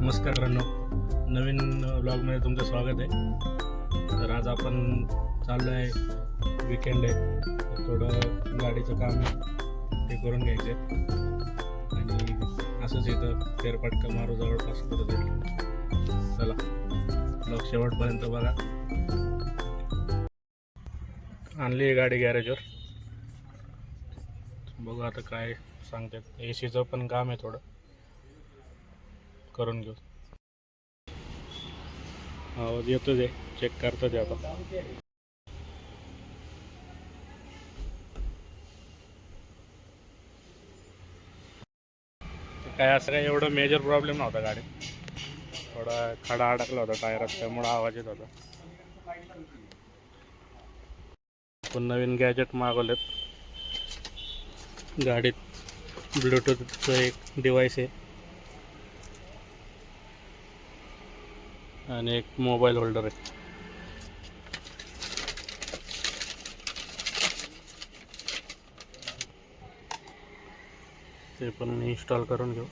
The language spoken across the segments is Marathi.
नमस्कार मित्रांनो. नवीन ब्लॉगमध्ये तुमचं स्वागत आहे. तर आज आपण चाललो आहे विकेंड आहे. थोडं गाडीचं काम आहे. ते करून घ्यायचं आहे आणि असंच इथं फेरफटका मारू जवळपास करत आहे चला ब्लॉग शेवटपर्यंत बघा. आणली आहे गाडी गॅरेजवर बघू आता काय सांगतात. ए सीचं पण काम आहे थोडं. करून घेऊ. आवाज येतो ते चेक करतो ते आता. काय असं काय एवढं मेजर प्रॉब्लेम नव्हता गाडीत. थोडा खडा अडकला होता टायर त्यामुळं आवाज येत होता. पण नवीन गॅजेट मागवलेत. गाडीत ब्लूटूथचं एक डिवाईस आहे. आणि एक मोबाईल होल्डर आहे. ते पण इन्स्टॉल करून घेऊ.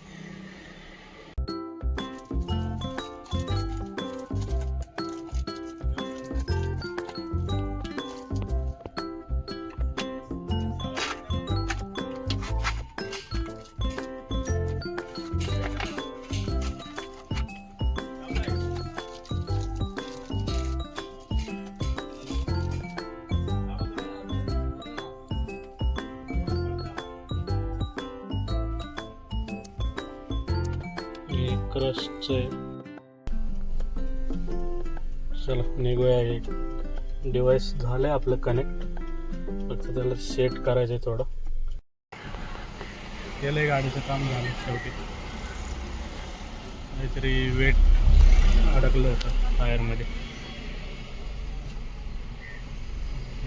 क्रशचं आहे चला निघूया हे. डिवाइस झालं आहे आपलं कनेक्ट फक्त त्याला सेट करायचं आहे थोडं. केलं आहे गाडीचं काम झालं शेवटी. काहीतरी वेट अडकलं होतं टायरमध्ये.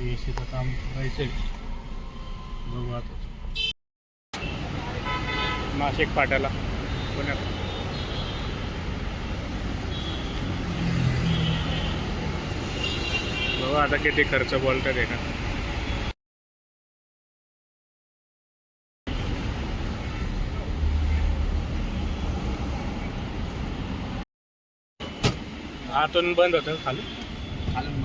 ए सीचं काम करायचं आहे बघू आता. नाशिक फाट्याला. पुण्यात. बघू आता किती खर्च बोलतात आहे का आतून बंद होतं खाली. खालून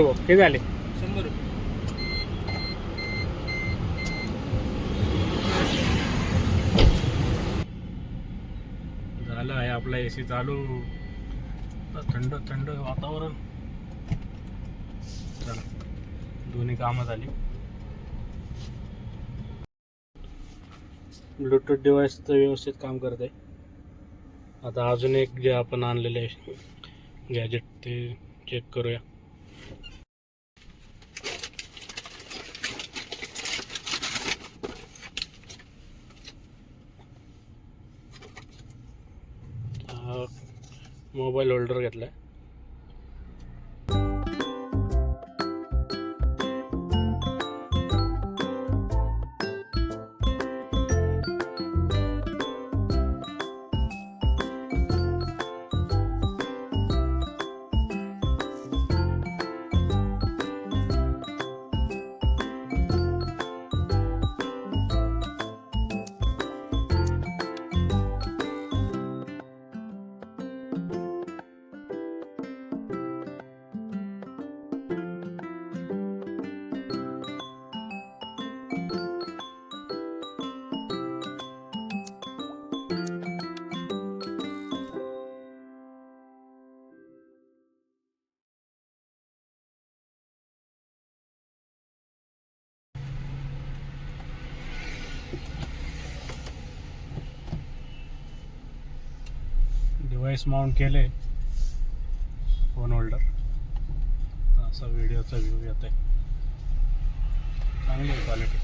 भाऊ किती झाले. शंभर रुपये. झालं आहे आपला ए सी चालू. थंड थंड वातावरण. चला दोन्ही कामं झाली. ब्लूटूथ डिवाइस तर व्यवस्थित काम करत आहे. आता अजून एक जे आपण आणलेले आहे गॅजेट ते चेक करूया हा मोबाईल होल्डर घेतलाय. डिवाइस माउंट केले फोन होल्डर. असा व्हिडिओचा व्ह्यू येत आहे चांगली आहे क्वालिटी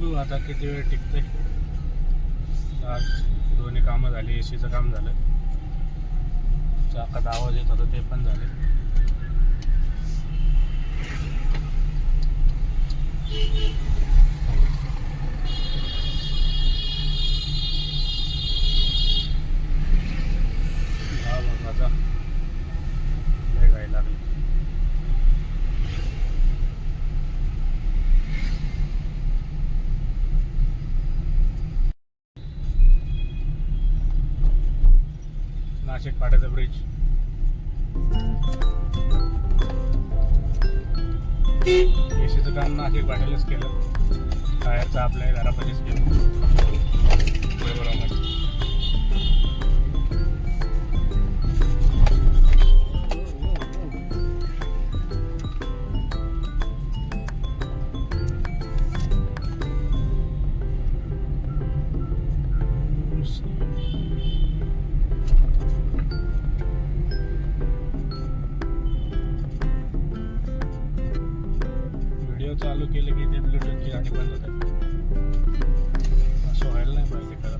बघू आता किती वेळ टिकते आज दोन्ही कामं झाली ए सीचं काम झालं. चाकात आवाज येत होता ते पण झाले. हा नाशिक पाड्याचा ब्रिज एसीचं काम नाशिक पाट्यालाच केलं. बाहेरचं आपल्या घरापाशीच केलं. चालू केलं की ते ब्लूटूथची गाणी बंद होतात. असं व्हायला नाही पाहिजे खरं.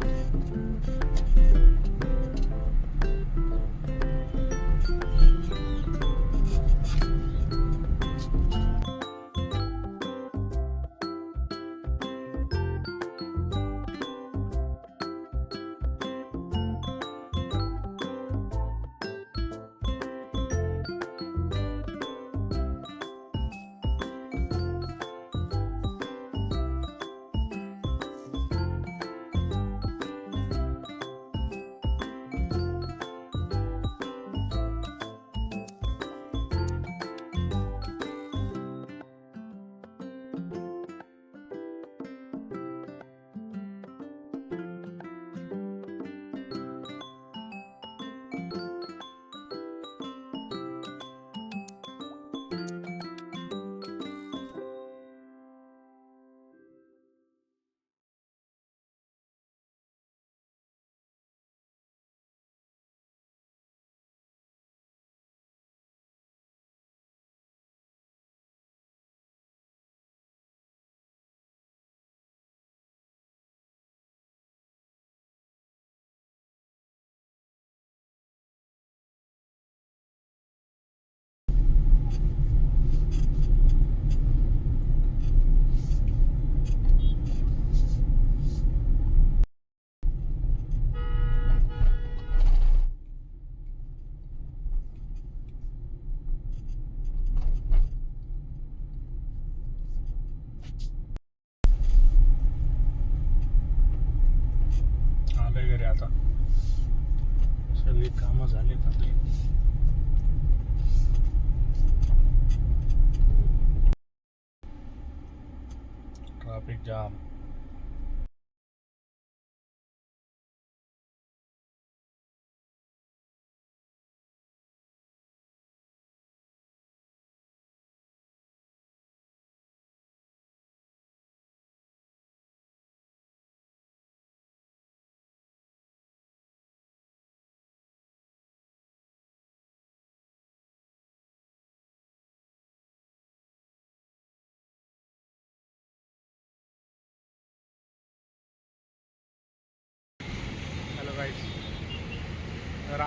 आपली ट्रॅफिक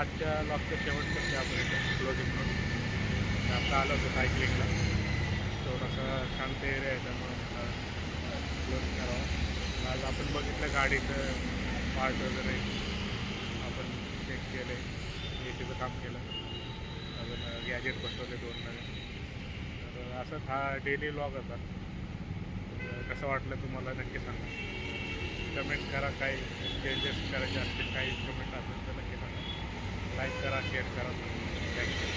आजच्या लॉकचं शेवट करते आपण क्लोजिंग म्हणून. आता आलो होतो सायकलिंगला थोडंसं शांत एरिया आहे त्यामुळे क्लोज करावं. आज आपण बघितलं गाडीचं पार्ट वगैरे. आपण चेक केले ए सीचं काम केलं. अजून गॅजेट बसवले दोन नवीन. तर असंच हा डेली लॉग होता. कसं वाटलं तुम्हाला? नक्की सांगा. कमेंट करा काही चेंजेस करायचे असतील काही कमेंट असेल तर. लाईक करा शेअर करा. थँक्यू